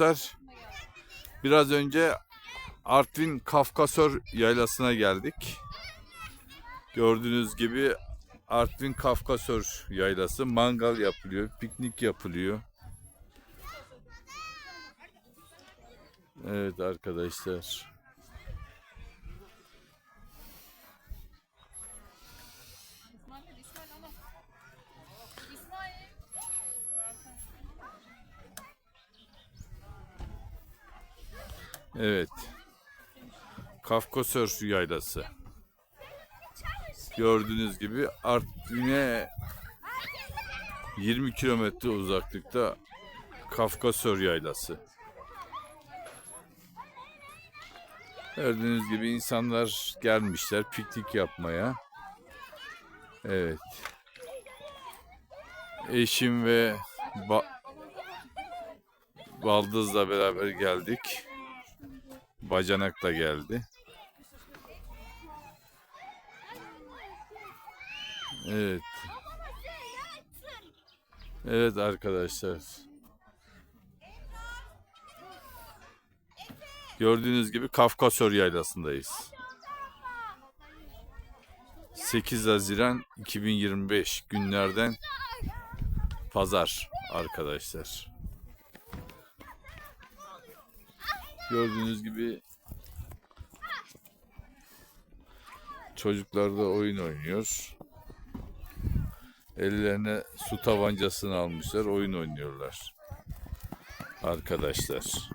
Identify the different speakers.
Speaker 1: arkadaşlar. Biraz önce Artvin Kafkasör yaylasına geldik. Gördüğünüz gibi Artvin Kafkasör yaylası mangal yapılıyor, piknik yapılıyor. Evet arkadaşlar. Evet. Kafkasör yaylası. Gördüğünüz gibi Artvin'e 20 kilometre uzaklıkta Kafkasör yaylası. Gördüğünüz gibi insanlar gelmişler piknik yapmaya. Evet. Eşim ve ba- Baldız'la beraber geldik. Bacanak da geldi. Evet. Evet arkadaşlar. Gördüğünüz gibi Kafkasör Yaylası'ndayız. 8 Haziran 2025 günlerden pazar arkadaşlar. Gördüğünüz gibi çocuklar da oyun oynuyor. Ellerine su tabancasını almışlar, oyun oynuyorlar. Arkadaşlar.